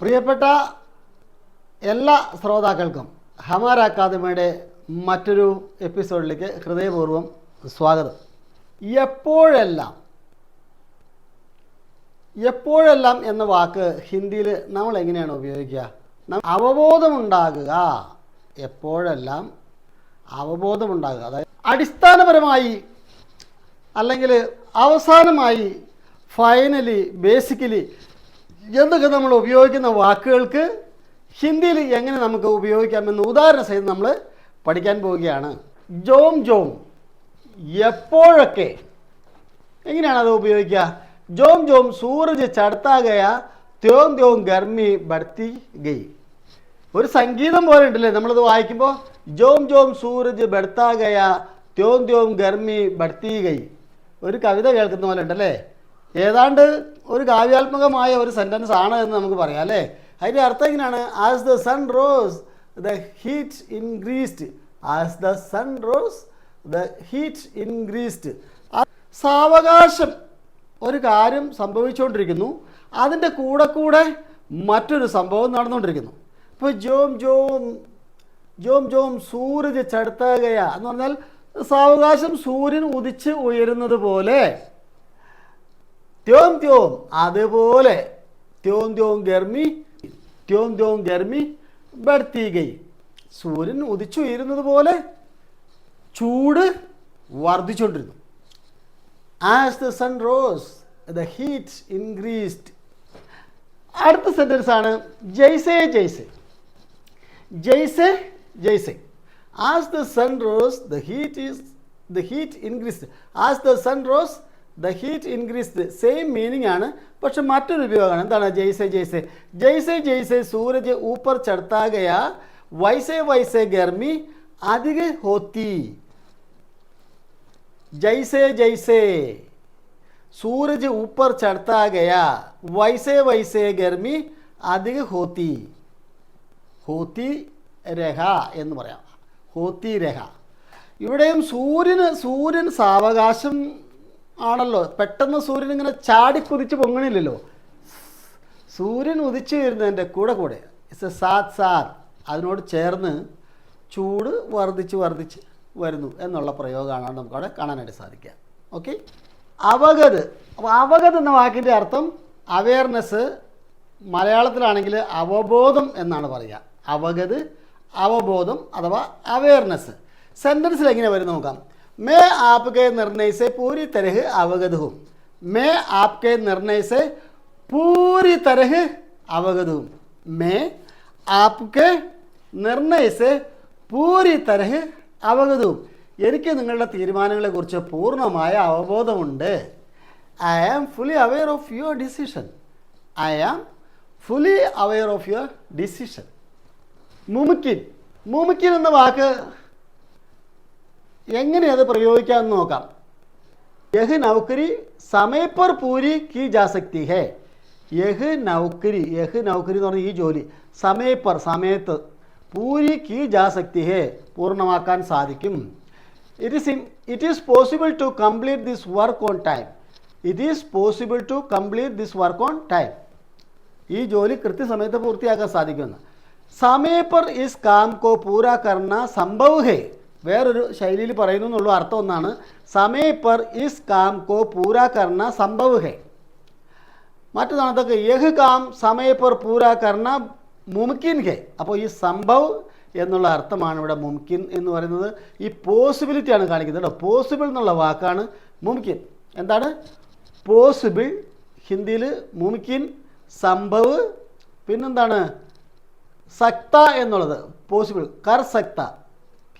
പ്രിയപ്പെട്ട എല്ലാ ശ്രോതാക്കൾക്കും ഹമാര അക്കാദമിയുടെ മറ്റൊരു എപ്പിസോഡിലേക്ക് ഹൃദയപൂർവം സ്വാഗതം. എപ്പോഴെല്ലാം എപ്പോഴെല്ലാം എന്ന വാക്ക് ഹിന്ദിയിൽ നമ്മൾ എങ്ങനെയാണ് ഉപയോഗിക്കുക? അവബോധമുണ്ടാകുക. എപ്പോഴെല്ലാം അവബോധമുണ്ടാകുക. അതായത് അടിസ്ഥാനപരമായി അല്ലെങ്കിൽ അവസാനമായി ഫൈനലി ബേസിക്കലി എന്നൊക്കെ നമ്മൾ ഉപയോഗിക്കുന്ന വാക്കുകൾക്ക് ഹിന്ദിയിൽ എങ്ങനെ നമുക്ക് ഉപയോഗിക്കാമെന്ന് ഉദാഹരണ സഹിതം നമ്മൾ പഠിക്കാൻ പോവുകയാണ്. ജോം ജോം. എപ്പോഴൊക്കെ എങ്ങനെയാണ് അത് ഉപയോഗിക്കുക? ജോം ജോം സൂരജ് ചടുത്താകയ ത്യോം ത്യോം ഗർമി ഭർത്തി ഗയി ഒരു സംഗീതം പോലെ ഉണ്ടല്ലേ? നമ്മളത് വായിക്കുമ്പോൾ ജോം ജോം സൂരജ് ഭർത്താകയ ത്യോം ത്യോം ഗർമി ഭർത്തി ഗയി ഒരു കവിത കേൾക്കുന്ന പോലെ ഉണ്ടല്ലേ? ഏതാണ്ട് ഒരു കാവ്യാത്മകമായ ഒരു സെന്റൻസ് ആണ് എന്ന് നമുക്ക് പറയാം അല്ലേ? അതിന്റെ അർത്ഥം എങ്ങനെയാണ്? As the sun rose the heat increased as the sun rose the heat increased സാവകാശം ഒരു കാര്യം സംഭവിച്ചുകൊണ്ടിരിക്കുന്നു അതിന്റെ കൂടെ കൂടെ മറ്റൊരു സംഭവം നടന്നുകൊണ്ടിരിക്കുന്നു. ഇപ്പോൾ ജോം ജോം ജോം ജോം സൂരജ് ചടുത്തകയ എന്ന് പറഞ്ഞാൽ സാവകാശം സൂര്യൻ ഉദിച്ച് ഉയരുന്നത് പോലെ. ത്യോം ത്യോം അതുപോലെ ത്യോം ത്യോം ഗർമി ത്യോം ത്യോം ഗർമി ബർത്തീകൈ സൂര്യൻ ഉദിച്ചുയരുന്നത് പോലെ ചൂട് വർദ്ധിച്ചുകൊണ്ടിരുന്നു. As the sun rose the heat increased അടുത്ത സെന്റൻസ് ആണ് ജയ്സേ ജയ്സേ. ജയ്സേ ജയ്സേ. As the sun rose the heat is the heat increased as the sun rose the heat increased same meaning ആണ് പക്ഷെ മറ്റൊരു ഉപയോഗമാണ് എന്താണ് ജയ്സേ ജയ്സേ ജയ്സേ ജയ്സേ സൂരജ് ഊപ്പർ ചടുത്താ ഗയ വൈസേ വൈസേ ഗർമി അധിക ഹോത്തി जैसे जैसे सूरज ऊपर चढ़ता गया वैसे वैसे गर्मी അധിക ഹോത്തി ഹോത്തി രഹ എന്ന് പറയാം ഹോത്തി രഹ ഇവിടെയും സൂര്യന് സൂര്യൻ സാവകാശം ആണല്ലോ. പെട്ടെന്ന് സൂര്യൻ ഇങ്ങനെ ചാടി കുതിച്ച് പൊങ്ങണില്ലല്ലോ. സൂര്യൻ ഉദിച്ചു വരുന്നതിന്റെ കൂടെ കൂടെ ഇറ്റ്സ് എ സാത് സാത് അതിനോട് ചേർന്ന് ചൂട് വർദ്ധിച്ച് വർദ്ധിച്ച് വരുന്നു എന്നുള്ള പ്രയോഗമാണ് നമുക്കവിടെ കാണാനായിട്ട് സാധിക്കുക. ഓക്കെ അവഗത്. അപ്പോൾ അവഗത് എന്ന വാക്കിന്റെ അർത്ഥം അവയർനെസ് മലയാളത്തിലാണെങ്കിൽ അവബോധം എന്നാണ് പറയുക. അവഗത് അവബോധം അഥവാ അവയർനെസ് സെന്റൻസിൽ എങ്ങനെ വരും നോക്കാം. മേ आपके निर्णय से पूरी तरह अवगत हूँ मैं आपके निर्णय से पूरी तरह अवगत हूँ मैं आपके നിർണയ പൂരി തരഹ് അവഗതവും എനിക്ക് നിങ്ങളുടെ തീരുമാനങ്ങളെക്കുറിച്ച് പൂർണമായ അവബോധമുണ്ട്. I am fully aware of your decision I am fully aware of your decision മുമുക്കിൻ. മുമുക്കിൻ എന്ന വാക്ക് എങ്ങനെ അത് പ്രയോഗിക്കാമെന്ന് നോക്കാം. യഹ് നൗക്കരി സമയപ്പർ പൂരി കി ജാ സക്തി ഹേ. യഹ് നൗക്കരി യഹ് നൗക്കരി എന്ന് പറഞ്ഞാൽ ഈ ജോലി. സമയപ്പർ സമയത്ത് പൂരി കി ജാ സക്തി ഹേ പൂർണമാക്കാൻ സാധിക്കും. It is it is possible to complete this work on time it is possible to complete this work on time ഈ ജോലി കൃത്യസമയത്ത് പൂർത്തിയാക്കാൻ സാധിക്കുമെന്ന് സമയപ്പർ ഇസ് കാം കോ പൂരാ കർണ സംഭവ് ഹേ വേറൊരു ശൈലിയിൽ പറയുന്നു എന്നുള്ള അർത്ഥം ഒന്നാണ്. സമയപ്പർ ഇസ് കാം കോ പൂരാ കർണ സംഭവ് ഹേ. മറ്റൊന്നാണത്തൊക്കെ യഹ് കാം സമയപ്പർ പൂരാ കർണ മുംകിൻ ഹെ. അപ്പോൾ ഈ സംഭവ് എന്നുള്ള അർത്ഥമാണ് ഇവിടെ മുംകിൻ എന്ന് പറയുന്നത്. ഈ പോസിബിലിറ്റി ആണ് കാണിക്കുന്നത് കേട്ടോ. പോസിബിൾ എന്നുള്ള വാക്കാണ് മുംകിൻ എന്താണ്? പോസിബിൾ ഹിന്ദിയിൽ മുംകിൻ സംഭവ് പിന്നെന്താണ്? സക്ത എന്നുള്ളത് പോസിബിൾ കർ സക്ത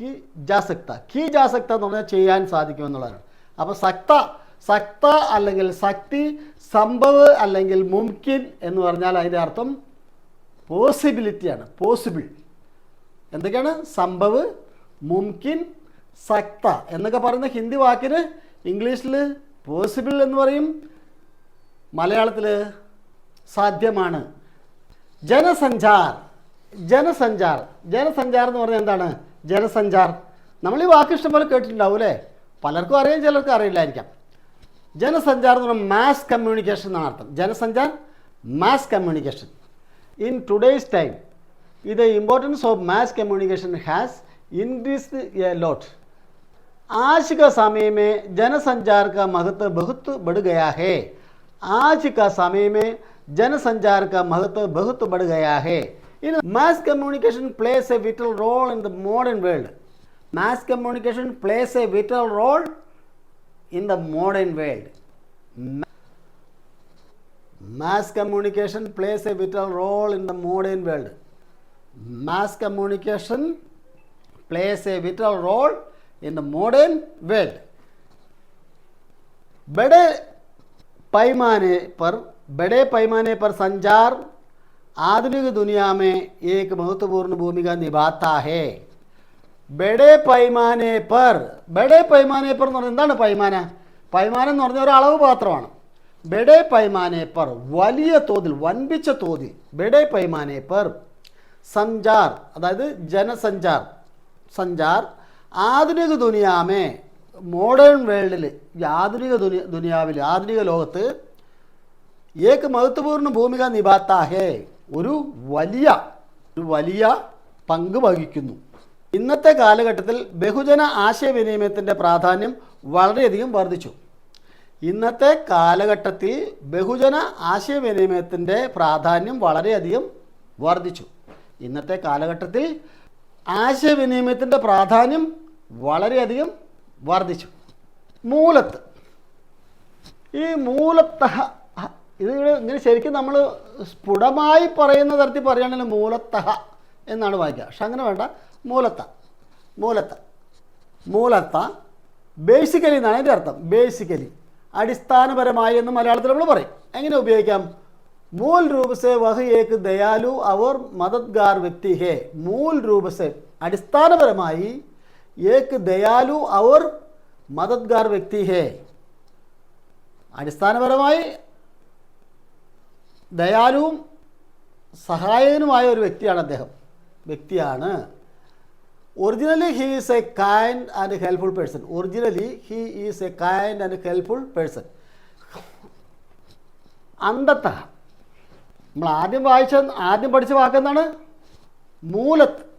കി ജാസക്ത കി ജാസക്ത എന്ന് പറഞ്ഞാൽ ചെയ്യാൻ സാധിക്കുമെന്നുള്ളതാണ് അപ്പോൾ സക്ത സക്ത അല്ലെങ്കിൽ ശക്തി സംഭവ് അല്ലെങ്കിൽ മുംകിൻ എന്ന് പറഞ്ഞാൽ അതിന്റെ അർത്ഥം പോസിബിലിറ്റിയാണ് പോസിബിൾ എന്തൊക്കെയാണ്? സംഭവ് മുംകിൻ സക്ത എന്നൊക്കെ പറയുന്ന ഹിന്ദി വാക്കിന് ഇംഗ്ലീഷിൽ പോസിബിൾ എന്ന് പറയും. മലയാളത്തിൽ സാധ്യമാണ്. ജനസഞ്ചാർ ജനസഞ്ചാർ. ജനസഞ്ചാർ എന്ന് പറഞ്ഞാൽ എന്താണ്? ജനസഞ്ചാർ നമ്മൾ ഈ വാക്ക് ഇഷ്ടംപോലെ കേട്ടിട്ടുണ്ടാവും അല്ലേ പലർക്കും അറിയാം ചിലർക്കും അറിയില്ലായിരിക്കാം ജനസഞ്ചാർ എന്ന് പറഞ്ഞാൽ മാസ് കമ്മ്യൂണിക്കേഷൻ എന്നാണ് അർത്ഥം ജനസഞ്ചാർ mass communication In today's time, the importance of mass communication has increased a lot. आज का समय में जनसंचार का महत्व बहुत बढ़ गया है आज का समय में जनसंचार का महत्व बहुत बढ़ गया है इन mass communication plays a vital role in the modern world mass communication plays a vital role in the modern world mass communication plays a vital role in the modern world mass communication plays a vital role in the modern world बड़े पैमाने पर बड़े पैमाने पर संचार आधुनिक दुनिया में एक महत्वपूर्ण भूमिका निभाता है ബഡേ പൈമാനെ പർ ബഡേ പൈമാനെ പർ എന്ന് പറഞ്ഞാൽ എന്താണ് പൈമാന പൈമാനം എന്ന് പറഞ്ഞ ഒരു അളവ് പാത്രമാണ് ബഡേ പൈമാനെ പർ വലിയ തോതിൽ വൻപിച്ച തോതിൽ ബഡേ പൈമാനെ പർ സഞ്ചാർ അതായത് ജനസഞ്ചാർ സഞ്ചാർ ആധുനിക ദുനിയാമേ മോഡേൺ വേൾഡിൽ ഈ ആധുനിക ദുനിയ ദുനിയാവിൽ ആധുനിക ലോകത്ത് ഏക്ക് മഹത്വപൂർണ്ണ ഭൂമിക നിഭാത്ത ഹേ ഒരു വലിയ ഒരു വലിയ പങ്ക് വഹിക്കുന്നു. ഇന്നത്തെ കാലഘട്ടത്തിൽ ബഹുജന ആശയവിനിമയത്തിന്റെ പ്രാധാന്യം വളരെയധികം വർദ്ധിച്ചു. ഇന്നത്തെ കാലഘട്ടത്തിൽ ബഹുജന ആശയവിനിമയത്തിന്റെ പ്രാധാന്യം വളരെയധികം വർദ്ധിച്ചു. ഇന്നത്തെ കാലഘട്ടത്തിൽ ആശയവിനിമയത്തിന്റെ പ്രാധാന്യം വളരെയധികം വർദ്ധിച്ചു. മൂലത്ത് ഈ മൂലത്ത ഇത് ഇങ്ങനെ ശരിക്കും നമ്മൾ സ്ഫുടമായി പറയുന്ന തരത്തിൽ പറയുകയാണെങ്കിൽ മൂലത്തഹ എന്നാണ് വായിക്കുക. പക്ഷെ അങ്ങനെ വേണ്ട. മൂലത്ത. മൂലത്ത. മൂലത്ത ബേസിക്കലി എന്നാണ് അതിന്റെ അർത്ഥം. ബേസിക്കലി അടിസ്ഥാനപരമായി എന്ന് മലയാളത്തിൽ നമ്മൾ പറയും. എങ്ങനെ ഉപയോഗിക്കാം? മൂൽ രൂപസെ വഹയേക്ക് ദയാലു അവർ മദദ്ഗാർ വ്യക്തി ഹേ. മൂൽ രൂപസെ അടിസ്ഥാനപരമായി ഏക്ക് ദയാലു അവർ മദദ്ഗാർ വ്യക്തി ഹേ. അടിസ്ഥാനപരമായി ദയാലുവും സഹായകനുമായ ഒരു വ്യക്തിയാണ് അദ്ദേഹം. വ്യക്തിയാണ്. Originally he is a kind and helpful person originally he is a kind and helpful person അന്തത്ത. നമ്മൾ ആദ്യം വായിച്ച ആദ്യം പഠിച്ച വാക്കെന്താണ് മൂലത്ത്.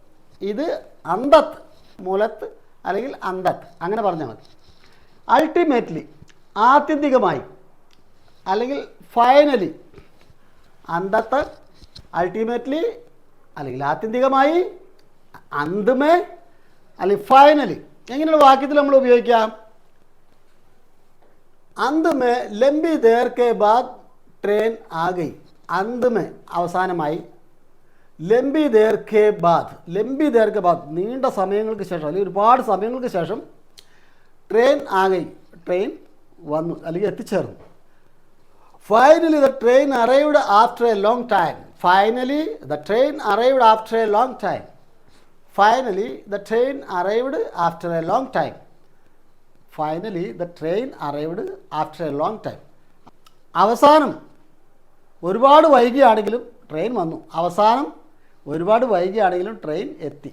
ഇത് അന്തത്ത്. മൂലത്ത് അല്ലെങ്കിൽ അന്തത്ത്. അങ്ങനെ പറഞ്ഞാൽ മതി. അൾട്ടിമേറ്റ്ലി ആത്യന്തികമായി അല്ലെങ്കിൽ ഫൈനലി അന്തത്ത് അൾട്ടിമേറ്റ്ലി അല്ലെങ്കിൽ ആത്യന്തികമായി അന്തിമേ അല്ലെങ്കിൽ ഫൈനലി എങ്ങനെയുള്ള വാക്യത്തിൽ നമ്മൾ ഉപയോഗിക്കാം? അന്തിമേ ലംബി ദേർക്കെ കെ ബാദ് ട്രെയിൻ ആകൈ അന്തിമേ അവസാനമായി ലംബി ദേർ കെ ബാദ്. ലംബി ദേർഖ ബാദ് നീണ്ട സമയങ്ങൾക്ക് ശേഷം അല്ലെങ്കിൽ ഒരുപാട് സമയങ്ങൾക്ക് ശേഷം ട്രെയിൻ ആകെ ട്രെയിൻ വന്നു അല്ലെങ്കിൽ എത്തിച്ചേർന്നു. Finally the train arrived after a long time finally the train arrived after a long time finally the train arrived after a long time finally the train arrived after a long time അവസാനം ഒരുപാട് വൈകിയാണെങ്കിലും train വന്നു. അവസാനം ഒരുപാട് വൈകിയാണെങ്കിലും train എത്തി.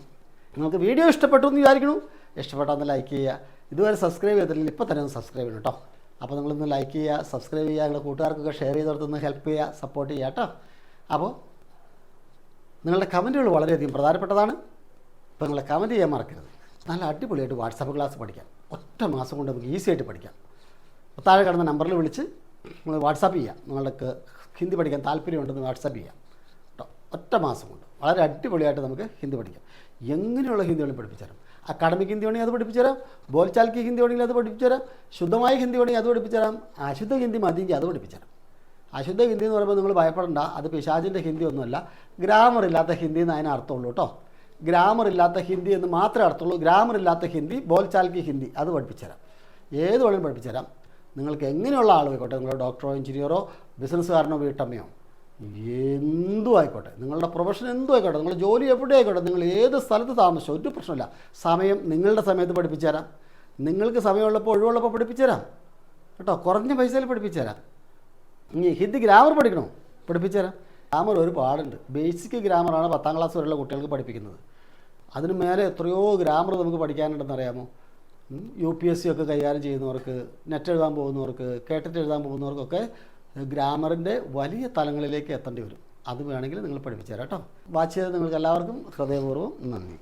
നിങ്ങൾക്ക് video ഇഷ്ടപ്പെട്ടു എന്ന് വിചാരിക്കണു ഇഷ്ടപ്പെട്ടാൽ ലൈക്ക് ചെയ്യുക. ഇതുവരെ സബ്സ്ക്രൈബ് ചെയ്തിട്ടില്ലെങ്കിൽ ഇപ്പോൾ തന്നെ ഒന്ന് സബ്സ്ക്രൈബ് ചെയ്യണം കേട്ടോ അപ്പോൾ നിങ്ങളൊന്ന് ലൈക്ക് ചെയ്യുക സബ്സ്ക്രൈബ് ചെയ്യുക നിങ്ങളുടെ കൂട്ടുകാർക്കൊക്കെ ഷെയർ ചെയ്ത് കൊടുത്തൊന്ന് ഹെൽപ്പ് ചെയ്യുക സപ്പോർട്ട് ചെയ്യുക കേട്ടോ. അപ്പോൾ നിങ്ങളുടെ കമന്റുകൾ വളരെയധികം പ്രധാനപ്പെട്ടതാണ്. അപ്പോൾ നിങ്ങളെ കമന്റ് ചെയ്യാൻ മറക്കരുത്. നല്ല അടിപൊളിയായിട്ട് വാട്സാപ്പ് ക്ലാസ് പഠിക്കാം. ഒറ്റ മാസം കൊണ്ട് നമുക്ക് ഈസി ആയിട്ട് പഠിക്കാം. താഴെ കിടന്ന നമ്പറിൽ വിളിച്ച് നിങ്ങൾ വാട്സാപ്പ് ചെയ്യാം. നിങ്ങൾക്ക് ഹിന്ദി പഠിക്കാൻ താല്പര്യമുണ്ടെന്ന് വാട്സാപ്പ് ചെയ്യാം. കേട്ടോ. ഒറ്റ മാസം കൊണ്ട്. വളരെ അടിപൊളിയായിട്ട് നമുക്ക് ഹിന്ദി പഠിക്കാം. എങ്ങനെയുള്ള ഹിന്ദികളും പഠിപ്പിച്ചു അക്കാഡമിക് ഹിന്ദി വേണമെങ്കിൽ അത് പഠിപ്പിച്ചു തരാം. ബോൽചാൽക്കി ഹിന്ദി വേണമെങ്കിൽ അത് പഠിപ്പിച്ചു തരാം. ശുദ്ധമായ ഹിന്ദി വേണമെങ്കിൽ അത് പഠിപ്പിച്ചു തരാം. അശുദ്ധ ഹിന്ദി മതിയെങ്കിൽ അത് പഠിപ്പിച്ചു തരാം. അശുദ്ധ ഹിന്ദി എന്ന് പറയുമ്പോൾ നിങ്ങൾ ഭയപ്പെടണ്ട. അത് പിശാചിന്റെ ഹിന്ദി ഒന്നുമല്ല. ഗ്രാമർ ഇല്ലാത്ത ഹിന്ദി എന്ന് അതിന് അർത്ഥമുള്ളൂ കേട്ടോ. ഗ്രാമർ ഇല്ലാത്ത ഹിന്ദി എന്ന് മാത്രമേ അർത്ഥമുള്ളൂ. ഗ്രാമർ ഇല്ലാത്ത ഹിന്ദി ബോൽചാൽക്കി ഹിന്ദി അത് പഠിപ്പിച്ചു തരാം. ഏത് വേണമെങ്കിലും പഠിപ്പിച്ചു തരാം. നിങ്ങൾക്ക് എങ്ങനെയുള്ള ആളുമായിക്കോട്ടെ നിങ്ങൾ ഡോക്ടറോ എഞ്ചിനീയറോ ബിസിനസ്സുകാരനോ വീട്ടമ്മയോ? എന്തും ആയിക്കോട്ടെ നിങ്ങളുടെ പ്രൊഫഷൻ എന്തും ആയിക്കോട്ടെ നിങ്ങളുടെ ജോലി എവിടെ ആയിക്കോട്ടെ നിങ്ങൾ ഏത് സ്ഥലത്ത് താമസിച്ചോ? ഒരു പ്രശ്നമില്ല. സമയം നിങ്ങളുടെ സമയത്ത് പഠിപ്പിച്ചു തരാം നിങ്ങൾക്ക് സമയമുള്ളപ്പോൾ ഒഴിവുള്ളപ്പോൾ പഠിപ്പിച്ചു തരാം കേട്ടോ? കുറഞ്ഞ പൈസയിൽ പഠിപ്പിച്ചു തരാം ഇനി ഹിന്ദി ഗ്രാമർ പഠിക്കണോ? പഠിപ്പിച്ചു തരാം ഗ്രാമർ ഒരു പാടുണ്ട്. ബേസിക് ഗ്രാമറാണ് പത്താം ക്ലാസ് വരെയുള്ള കുട്ടികൾക്ക് പഠിപ്പിക്കുന്നത്. അതിന് മേലെ എത്രയോ ഗ്രാമർ നമുക്ക് പഠിക്കാനുണ്ടെന്ന് അറിയാമോ? യു പി എസ് സി ഒക്കെ കൈകാര്യം ചെയ്യുന്നവർക്ക് നെറ്റ് എഴുതാൻ പോകുന്നവർക്ക് കേട്ടിട്ട് എഴുതാൻ പോകുന്നവർക്കൊക്കെ ഗ്രാമറിന്റെ വലിയ തലങ്ങളിലേക്ക് എത്തേണ്ടി വരും. അത് വേണമെങ്കിൽ നിങ്ങൾ പഠിപ്പിച്ചു തരാം കേട്ടോ. വാച്ച് ചെയ്ത് നിങ്ങൾക്ക് എല്ലാവർക്കും ഹൃദയപൂർവം നന്ദി.